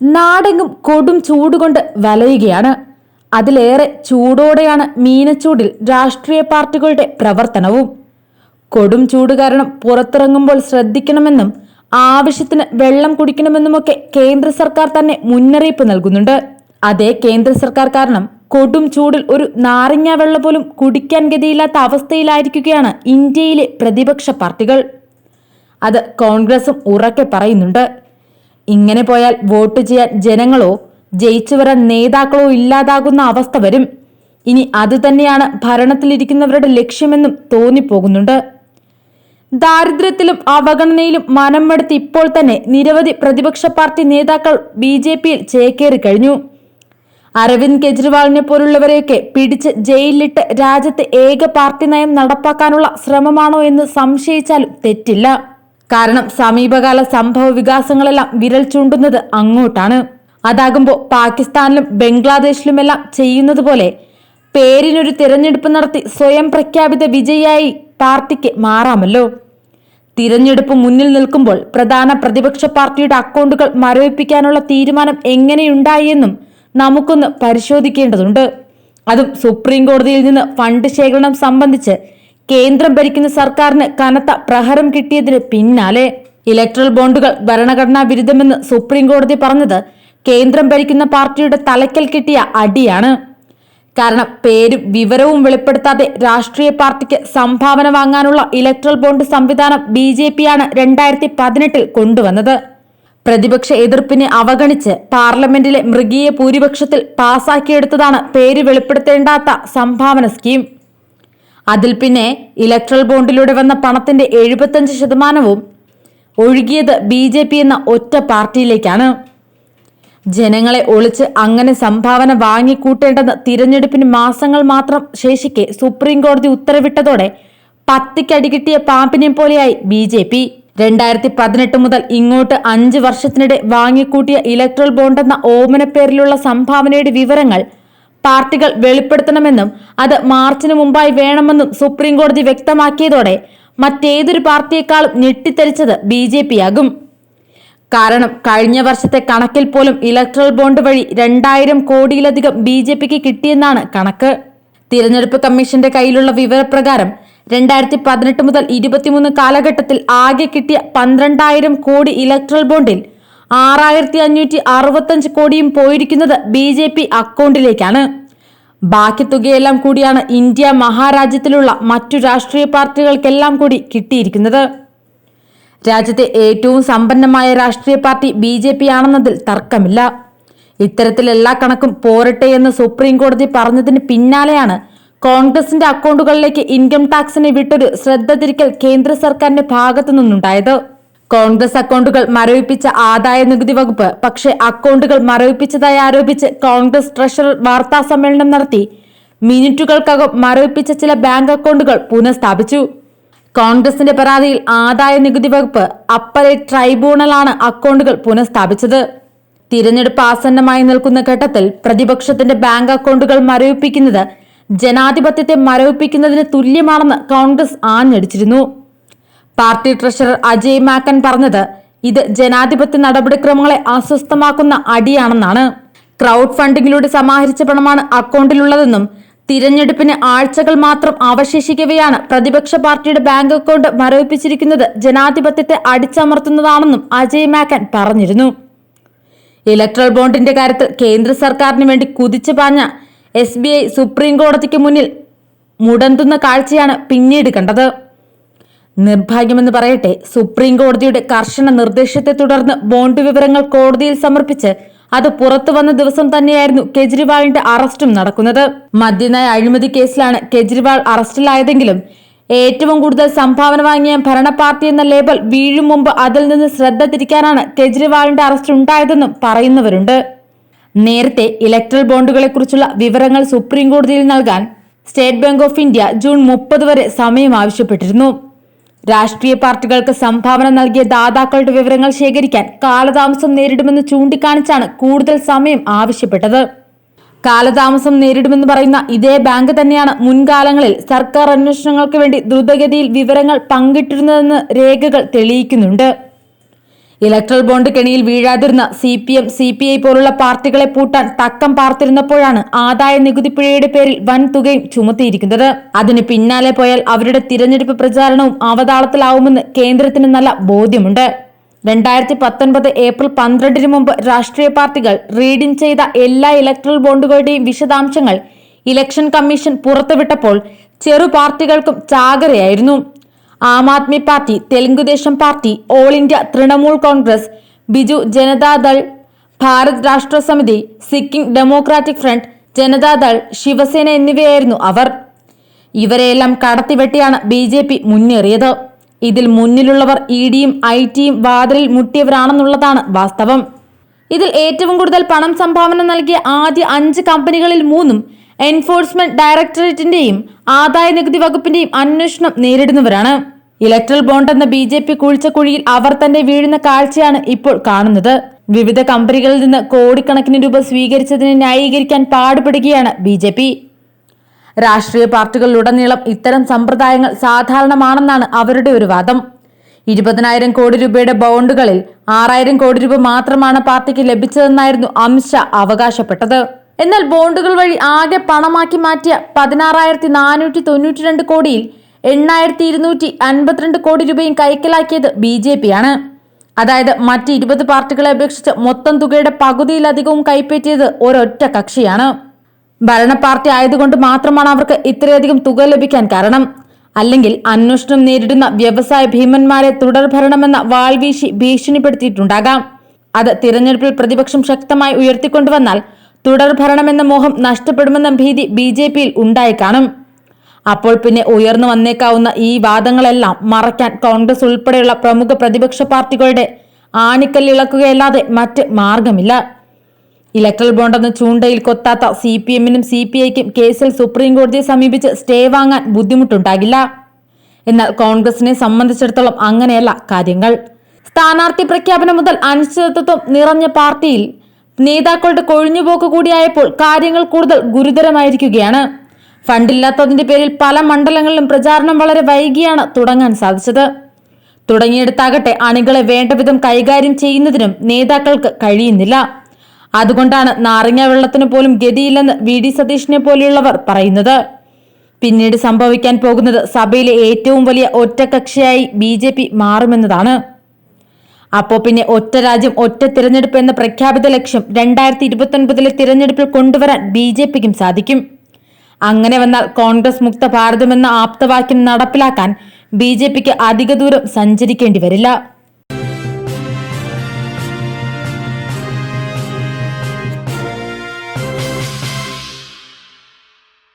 നാടെങ്ങും കൊടും ചൂടുകൊണ്ട് വലയുകയാണ്. അതിലേറെ ചൂടോടെയാണ് മീനച്ചൂടിൽ രാഷ്ട്രീയ പാർട്ടികളുടെ പ്രവർത്തനവും. കൊടും ചൂട് കാരണം പുറത്തിറങ്ങുമ്പോൾ ശ്രദ്ധിക്കണമെന്നും ആവശ്യത്തിന് വെള്ളം കുടിക്കണമെന്നുമൊക്കെ കേന്ദ്ര സർക്കാർ തന്നെ മുന്നറിയിപ്പ് നൽകുന്നുണ്ട്. അതേ കേന്ദ്ര സർക്കാർ കാരണം കൊടും ചൂടിൽ ഒരു നാരങ്ങ വെള്ളം പോലും കുടിക്കാൻ ഗതിയില്ലാത്ത അവസ്ഥയിലായിരിക്കുകയാണ് ഇന്ത്യയിലെ പ്രതിപക്ഷ പാർട്ടികൾ. അത് കോൺഗ്രസും ഉറക്കെ പറയുന്നുണ്ട്. ഇങ്ങനെ പോയാൽ വോട്ട് ചെയ്യാൻ ജനങ്ങളോ ജയിച്ചു വരാൻ നേതാക്കളോ ഇല്ലാതാകുന്ന അവസ്ഥ വരും. ഇനി അതുതന്നെയാണ് ഭരണത്തിലിരിക്കുന്നവരുടെ ലക്ഷ്യമെന്നും തോന്നിപ്പോകുന്നുണ്ട്. ദാരിദ്ര്യത്തിലും അവഗണനയിലും മനം മടുത്ത് ഇപ്പോൾ തന്നെ നിരവധി പ്രതിപക്ഷ പാർട്ടി നേതാക്കൾ ബി ജെ പിയിൽ ചേക്കേറി കഴിഞ്ഞു. അരവിന്ദ് കെജ്രിവാളിനെ പോലുള്ളവരെയൊക്കെ പിടിച്ച് ജയിലിലിട്ട് രാജ്യത്ത് ഏക പാർട്ടി നയം നടപ്പാക്കാനുള്ള ശ്രമമാണോ എന്ന് സംശയിച്ചാലും തെറ്റില്ല. കാരണം സമീപകാല സംഭവ വികാസങ്ങളെല്ലാം വിരൽ ചൂണ്ടുന്നത് അങ്ങോട്ടാണ്. അതാകുമ്പോൾ പാകിസ്ഥാനിലും ബംഗ്ലാദേശിലുമെല്ലാം ചെയ്യുന്നത് പോലെ പേരിനൊരു തിരഞ്ഞെടുപ്പ് നടത്തി സ്വയം പ്രഖ്യാപിത വിജയിയായി പാർട്ടിക്ക് മാറാമല്ലോ. തിരഞ്ഞെടുപ്പ് മുന്നിൽ നിൽക്കുമ്പോൾ പ്രധാന പ്രതിപക്ഷ പാർട്ടിയുടെ അക്കൗണ്ടുകൾ മരവിപ്പിക്കാനുള്ള തീരുമാനം എങ്ങനെയുണ്ടായി എന്നും നമുക്കൊന്ന് പരിശോധിക്കേണ്ടതുണ്ട്. അതും സുപ്രീം കോടതിയിൽ നിന്ന് ഫണ്ട് ശേഖരണം സംബന്ധിച്ച് കേന്ദ്രം ഭരിക്കുന്ന സർക്കാരിന് കനത്ത പ്രഹരം കിട്ടിയതിന് പിന്നാലെ ഇലക്ട്രൽ ബോണ്ടുകൾ ഭരണഘടനാ വിരുദ്ധമെന്ന് സുപ്രീം കോടതി പറഞ്ഞത് കേന്ദ്രം ഭരിക്കുന്ന പാർട്ടിയുടെ തലയ്ക്കൽ കിട്ടിയ അടിയാണ്. കാരണം പേരും വിവരവും വെളിപ്പെടുത്താതെ രാഷ്ട്രീയ പാർട്ടിക്ക് സംഭാവന വാങ്ങാനുള്ള ഇലക്ട്രൽ ബോണ്ട് സംവിധാനം ബി ജെ പിയാണ് രണ്ടായിരത്തി പതിനെട്ടിൽ കൊണ്ടുവന്നത്. പ്രതിപക്ഷ എതിർപ്പിനെ അവഗണിച്ച് പാർലമെന്റിലെ മൃഗീയ ഭൂരിപക്ഷത്തിൽ പാസാക്കിയെടുത്തതാണ് പേര് വെളിപ്പെടുത്തേണ്ടാത്ത സംഭാവന സ്കീം. അതിൽ പിന്നെ ഇലക്ട്രൽ ബോണ്ടിലൂടെ വന്ന പണത്തിന്റെ എഴുപത്തഞ്ച് ശതമാനവും ഒഴുകിയത് ബി ജെ പി എന്ന ഒറ്റ പാർട്ടിയിലേക്കാണ്. ജനങ്ങളെ ഒളിച്ച് അങ്ങനെ സംഭാവന വാങ്ങിക്കൂട്ടേണ്ടെന്ന് തിരഞ്ഞെടുപ്പിന് മാസങ്ങൾ മാത്രം ശേഷിക്കെ സുപ്രീം കോടതി ഉത്തരവിട്ടതോടെ പത്തിക്കടി കിട്ടിയ പാമ്പിനെ പോലെയായി ബി ജെ പി. രണ്ടായിരത്തി പതിനെട്ട് മുതൽ ഇങ്ങോട്ട് അഞ്ച് വർഷത്തിനിടെ വാങ്ങിക്കൂട്ടിയ ഇലക്ട്രൽ ബോണ്ട് എന്ന ഓമനപ്പേരിലുള്ള സംഭാവനയുടെ വിവരങ്ങൾ പാർട്ടികൾ വെളിപ്പെടുത്തണമെന്നും അത് മാർച്ചിന് മുമ്പായി വേണമെന്നും സുപ്രീം കോടതി വ്യക്തമാക്കിയതോടെ മറ്റേതൊരു പാർട്ടിയെക്കാളും ഞെട്ടിത്തെറിച്ചത് ബി ജെ പി ആകും കാരണം കഴിഞ്ഞ വർഷത്തെ കണക്കിൽ പോലും ഇലക്ട്രൽ ബോണ്ട് വഴി രണ്ടായിരം കോടിയിലധികം ബി ജെ പിക്ക് കിട്ടിയെന്നാണ് കണക്ക്. തിരഞ്ഞെടുപ്പ് കമ്മീഷന്റെ കയ്യിലുള്ള വിവരപ്രകാരം രണ്ടായിരത്തി പതിനെട്ട് മുതൽ ഇരുപത്തിമൂന്ന് കാലഘട്ടത്തിൽ ആകെ കിട്ടിയ പന്ത്രണ്ടായിരം കോടി ഇലക്ട്രൽ ബോണ്ടിൽ ആറായിരത്തി അഞ്ഞൂറ്റി അറുപത്തഞ്ച് കോടിയും പോയിരിക്കുന്നത് ബി ജെ പി അക്കൗണ്ടിലേക്കാണ്. ബാക്കി തുകയെല്ലാം കൂടിയാണ് ഇന്ത്യ മഹാരാജ്യത്തിലുള്ള മറ്റു രാഷ്ട്രീയ പാർട്ടികൾക്കെല്ലാം കൂടി കിട്ടിയിരിക്കുന്നത്. രാജ്യത്തെ ഏറ്റവും സമ്പന്നമായ രാഷ്ട്രീയ പാർട്ടി ബി ജെ പി ആണെന്നതിൽ തർക്കമില്ല. ഇത്തരത്തിൽ എല്ലാ കണക്കും പോരട്ടെ എന്ന് സുപ്രീം കോടതി പറഞ്ഞതിന് പിന്നാലെയാണ് കോൺഗ്രസിന്റെ അക്കൗണ്ടുകളിലേക്ക് ഇൻകം ടാക്സിനെ വിട്ടൊരു ശ്രദ്ധ തിരിക്കൽ കേന്ദ്ര സർക്കാരിന്റെ ഭാഗത്തു നിന്നുണ്ടായത് കോൺഗ്രസ് അക്കൗണ്ടുകൾ മരവിപ്പിച്ച ആദായ നികുതി വകുപ്പ് പക്ഷേ അക്കൗണ്ടുകൾ മരവിപ്പിച്ചതായി ആരോപിച്ച് കോൺഗ്രസ് ട്രഷറർ വാർത്താ സമ്മേളനം നടത്തി മിനിറ്റുകൾക്കകം മരവിപ്പിച്ച ചില ബാങ്ക് അക്കൗണ്ടുകൾ പുനഃസ്ഥാപിച്ചു. കോൺഗ്രസിന്റെ പരാതിയിൽ ആദായ നികുതി വകുപ്പ് അപ്പലേറ്റ് ട്രൈബ്യൂണലാണ് അക്കൗണ്ടുകൾ പുനഃസ്ഥാപിച്ചത്. തിരഞ്ഞെടുപ്പ് ആസന്നമായി നിൽക്കുന്ന ഘട്ടത്തിൽ പ്രതിപക്ഷത്തിന്റെ ബാങ്ക് അക്കൗണ്ടുകൾ മരവിപ്പിക്കുന്നത് ജനാധിപത്യത്തെ മരവിപ്പിക്കുന്നതിന് തുല്യമാണെന്ന് കോൺഗ്രസ് ആഞ്ഞടിച്ചിരുന്നു. പാർട്ടി ട്രഷറർ അജയ് മാക്കൻ പറഞ്ഞത് ഇത് ജനാധിപത്യ നടപടിക്രമങ്ങളെ അസ്വസ്ഥമാക്കുന്ന അടിയാണെന്നാണ്. ക്രൗഡ് ഫണ്ടിങ്ങിലൂടെ സമാഹരിച്ച പണമാണ് അക്കൗണ്ടിലുള്ളതെന്നും തിരഞ്ഞെടുപ്പിന് ആഴ്ചകൾ മാത്രം അവശേഷിക്കവെയാണ് പ്രതിപക്ഷ പാർട്ടിയുടെ ബാങ്ക് അക്കൗണ്ട് മരവിപ്പിച്ചിരിക്കുന്നത് ജനാധിപത്യത്തെ അടിച്ചമർത്തുന്നതാണെന്നും അജയ് മാക്കൻ പറഞ്ഞിരുന്നു. ഇലക്ട്രൽ ബോണ്ടിന്റെ കാര്യത്തിൽ കേന്ദ്ര സർക്കാരിന് വേണ്ടി കുതിച്ചു പാഞ്ഞ എസ് ബി ഐ സുപ്രീം കോടതിക്ക് മുന്നിൽ മുടന്തുന്ന കാഴ്ചയാണ് പിന്നീട് കണ്ടത്. നിർഭാഗ്യമെന്ന് പറയട്ടെ സുപ്രീം കോടതിയുടെ കർശന നിർദ്ദേശത്തെ തുടർന്ന് ബോണ്ട് വിവരങ്ങൾ കോടതിയിൽ സമർപ്പിച്ച് അത് പുറത്തു വന്ന ദിവസം തന്നെയായിരുന്നു കെജ്രിവാളിന്റെ അറസ്റ്റും നടക്കുന്നത്. മദ്യനയ അഴിമതി കേസിലാണ് കെജ്രിവാൾ അറസ്റ്റിലായതെങ്കിലും ഏറ്റവും കൂടുതൽ സംഭാവന വാങ്ങിയ ഭരണ പാർട്ടി എന്ന ലേബൽ വീഴും മുമ്പ് അതിൽ നിന്ന് ശ്രദ്ധ തിരിക്കാനാണ് കെജ്രിവാളിന്റെ അറസ്റ്റ് ഉണ്ടായതെന്നും പറയുന്നവരുണ്ട്. നേരത്തെ ഇലക്ട്രൽ ബോണ്ടുകളെക്കുറിച്ചുള്ള വിവരങ്ങൾ സുപ്രീം കോടതിയിൽ നൽകാൻ State Bank of India June മുപ്പത് വരെ സമയം ആവശ്യപ്പെട്ടിരുന്നു. രാഷ്ട്രീയ പാർട്ടികൾക്ക് സംഭാവന നൽകിയ ദാതാക്കളുടെ വിവരങ്ങൾ ശേഖരിക്കാൻ കാലതാമസം നേരിടുമെന്ന് ചൂണ്ടിക്കാണിച്ചാണ് കൂടുതൽ സമയം ആവശ്യപ്പെട്ടത്. കാലതാമസം നേരിടുമെന്ന് പറയുന്ന ഇതേ ബാങ്ക് തന്നെയാണ് മുൻകാലങ്ങളിൽ സർക്കാർ അന്വേഷണങ്ങൾക്ക് വേണ്ടി ദ്രുതഗതിയിൽ വിവരങ്ങൾ പങ്കിട്ടിരുന്നതെന്ന് രേഖകൾ തെളിയിക്കുന്നുണ്ട്. ഇലക്ട്രൽ ബോണ്ട് കെണിയിൽ വീഴാതിരുന്ന C P M C P I പോലുള്ള പാർട്ടികളെ പൂട്ടാൻ തക്കം പാർത്തിരുന്നപ്പോഴാണ് ആദായ നികുതി പിഴയുടെ പേരിൽ വൻ തുകയും ചുമത്തിയിരിക്കുന്നത്. അതിന് പിന്നാലെ പോയാൽ അവരുടെ തിരഞ്ഞെടുപ്പ് പ്രചാരണവും അവതാളത്തിലാവുമെന്ന് കേന്ദ്രത്തിന് നല്ല ബോധ്യമുണ്ട്. രണ്ടായിരത്തി പത്തൊൻപത് ഏപ്രിൽ പന്ത്രണ്ടിന് മുമ്പ് രാഷ്ട്രീയ പാർട്ടികൾ റീഡിംഗ് ചെയ്ത എല്ലാ ഇലക്ട്രൽ ബോണ്ടുകളുടെയും വിശദാംശങ്ങൾ ഇലക്ഷൻ കമ്മീഷൻ പുറത്തുവിട്ടപ്പോൾ ചെറു പാർട്ടികൾക്കും ചാകരയായിരുന്നു. Aam Aadmi party Telugu Desam party all India Trinamool Congress Biju Janata Dal Bharat Rashtra Samithi Sikkim democratic front Janata Dal Shiv Sena എന്നിവയായിരുന്നു അവർ. ഇവരെയെല്ലാം കടത്തിവെട്ടിയാണ് ബി ജെ പി മുന്നേറിയത്. ഇതിൽ മുന്നിലുള്ളവർ ഇ ഡിയും ഐ ടിയും വാതിലിൽ മുട്ടിയവരാണെന്നുള്ളതാണ് വാസ്തവം. ഇതിൽ ഏറ്റവും കൂടുതൽ പണം സംഭാവന നൽകിയ ആദ്യ അഞ്ച് കമ്പനികളിൽ മൂന്നും എൻഫോഴ്സ്മെന്റ് ഡയറക്ടറേറ്റിന്റെയും ആദായ നികുതി വകുപ്പിന്റെയും അന്വേഷണം നേരിടുന്നവരാണ്. ഇലക്ട്രൽ ബോണ്ട് എന്ന ബി ജെ പി കുഴിച്ച കുഴിയിൽ അവർ തന്നെ വീഴുന്ന കാഴ്ചയാണ് ഇപ്പോൾ കാണുന്നത്. വിവിധ കമ്പനികളിൽ നിന്ന് കോടിക്കണക്കിന് രൂപ സ്വീകരിച്ചതിനെ ന്യായീകരിക്കാൻ പാടുപെടുകയാണ് ബി ജെ പി. രാഷ്ട്രീയ പാർട്ടികളിലുടനീളം ഇത്തരം സമ്പ്രദായങ്ങൾ സാധാരണമാണെന്നാണ് അവരുടെ ഒരു വാദം. ഇരുപതിനായിരം കോടി രൂപയുടെ ബോണ്ടുകളിൽ ആറായിരം കോടി രൂപ മാത്രമാണ് പാർട്ടിക്ക് ലഭിച്ചതെന്നായിരുന്നു അമിത്ഷാ അവകാശപ്പെട്ടത്. എന്നാൽ ബോണ്ടുകൾ വഴി ആകെ പണമാക്കി മാറ്റിയ പതിനാറായിരത്തി നാനൂറ്റി തൊണ്ണൂറ്റി രണ്ട് കോടിയിൽ എണ്ണായിരത്തി ഇരുന്നൂറ്റി അൻപത്തിരണ്ട് കോടി രൂപയും കൈക്കലാക്കിയത് ബി ജെ പി ആണ് അതായത് മറ്റ് ഇരുപത് പാർട്ടികളെ അപേക്ഷിച്ച് മൊത്തം തുകയുടെ പകുതിയിലധികവും കൈപ്പറ്റിയത് ഒരൊറ്റ കക്ഷിയാണ്. ഭരണ പാർട്ടി ആയതുകൊണ്ട് മാത്രമാണ് അവർക്ക് ഇത്രയധികം തുക ലഭിക്കാൻ കാരണം. അല്ലെങ്കിൽ അന്വേഷണം നേരിടുന്ന വ്യവസായ ഭീമന്മാരെ തുടർ ഭരണമെന്ന വാൾവീശി ഭീഷണിപ്പെടുത്തിയിട്ടുണ്ടാകാം. അത് തിരഞ്ഞെടുപ്പിൽ പ്രതിപക്ഷം ശക്തമായി ഉയർത്തിക്കൊണ്ടുവന്നാൽ തുടർ ഭരണമെന്ന മോഹം നഷ്ടപ്പെടുമെന്ന ഭീതി ബി ജെ പിയിൽ ഉണ്ടായി കാണും. അപ്പോൾ പിന്നെ ഉയർന്നു വന്നേക്കാവുന്ന ഈ വാദങ്ങളെല്ലാം മറയ്ക്കാൻ കോൺഗ്രസ് ഉൾപ്പെടെയുള്ള പ്രമുഖ പ്രതിപക്ഷ പാർട്ടികളുടെ ആണിക്കല്ലിളക്കുകയല്ലാതെ മറ്റ് മാർഗമില്ല. ഇലക്ട്രൽ ബോണ്ടെന്ന് ചൂണ്ടയിൽ കൊത്താത്ത സി പി എമ്മിനും സി പി ഐക്കും കേസിൽ സുപ്രീം കോടതിയെ സമീപിച്ച് സ്റ്റേ വാങ്ങാൻ ബുദ്ധിമുട്ടുണ്ടാകില്ല. എന്നാൽ കോൺഗ്രസിനെ സംബന്ധിച്ചിടത്തോളം അങ്ങനെയല്ല കാര്യങ്ങൾ. സ്ഥാനാർത്ഥി പ്രഖ്യാപനം മുതൽ അനിശ്ചിതത്വം നിറഞ്ഞ പാർട്ടിയിൽ നേതാക്കളുടെ കൊഴിഞ്ഞുപോക്ക് കൂടിയായപ്പോൾ കാര്യങ്ങൾ കൂടുതൽ ഗുരുതരമായിരിക്കുകയാണ്. ഫണ്ടില്ലാത്തതിന്റെ പേരിൽ പല മണ്ഡലങ്ങളിലും പ്രചാരണം വളരെ വൈകിയാണ് തുടങ്ങാൻ സാധിച്ചത്. തുടങ്ങിയെടുത്താകട്ടെ അണികളെ വേണ്ടവിധം കൈകാര്യം ചെയ്യുന്നതിനും നേതാക്കൾക്ക് കഴിയുന്നില്ല. അതുകൊണ്ടാണ് നാരങ്ങ വെള്ളത്തിന് പോലും ഗതിയില്ലെന്ന് വി ഡി സതീഷിനെ പോലെയുള്ളവർ പറയുന്നത്. പിന്നീട് സംഭവിക്കാൻ പോകുന്നത് സഭയിലെ ഏറ്റവും വലിയ ഒറ്റകക്ഷിയായി ബി ജെ പി മാറുമെന്നതാണ്. അപ്പോ പിന്നെ ഒറ്റ രാജ്യം ഒറ്റ തിരഞ്ഞെടുപ്പ് എന്ന പ്രഖ്യാപിത ലക്ഷ്യം രണ്ടായിരത്തി ഇരുപത്തൊൻപതിലെ തിരഞ്ഞെടുപ്പിൽ കൊണ്ടുവരാൻ ബി ജെ പിക്കും സാധിക്കും. അങ്ങനെ വന്നാൽ കോൺഗ്രസ് മുക്ത എന്ന ആപ്തവാക്യം നടപ്പിലാക്കാൻ ബി ജെ പിക്ക് അധിക ദൂരം സഞ്ചരിക്കേണ്ടി വരില്ല.